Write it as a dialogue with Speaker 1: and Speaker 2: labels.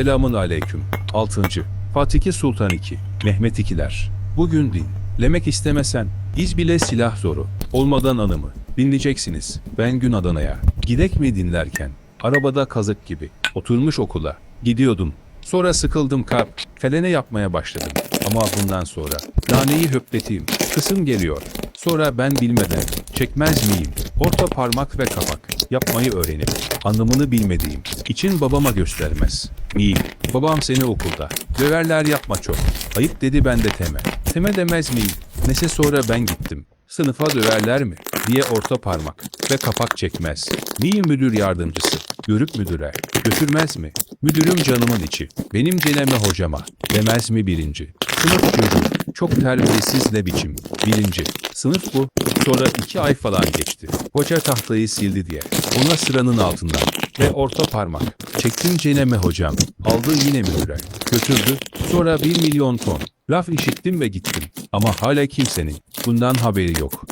Speaker 1: Selamun aleyküm. 6. Fatih Sultan II. Mehmet ikiler. Bugün din. Lemek istemesen, iz bile silah zoru. Olmadan anımı. Dinleyeceksiniz. Ben gün Adana'ya. Gidek mi dinlerken? Arabada kazık gibi. Oturmuş okula. Gidiyordum. Sonra sıkıldım kalp. Felene yapmaya başladım. Ama bundan sonra. Naneyi höpleteyim. Kısım geliyor. Sonra ben bilmeden. Çekmez miyim? Orta parmak ve kapak. Yapmayı öğrenip. Anlamını bilmediğim. için babama göstermez. Miyim? Babam seni okulda. Döverler yapma çok. Ayıp dedi ben de teme. Teme demez miyim? Nese sonra ben gittim. Sınıfa döverler mi? diye orta parmak ve kapak çekmez. Miyim müdür yardımcısı? Görüp müdüre. Götürmez mi? Müdürüm canımın içi. Benim celeme hocama. Demez mi birinci? Sınıf çocuğu. Çok terbiyesiz ne biçim. Birinci. Sınıf bu. Sonra iki ay falan geçti. Hoca tahtayı sildi diye. Ona sıranın altından. Ve orta parmak. Çektim ceneme hocam. Aldı yine müdüre. Götürdü. Sonra bir milyon ton. Laf işittim ve gittim. Ama hala kimsenin bundan haberi yok.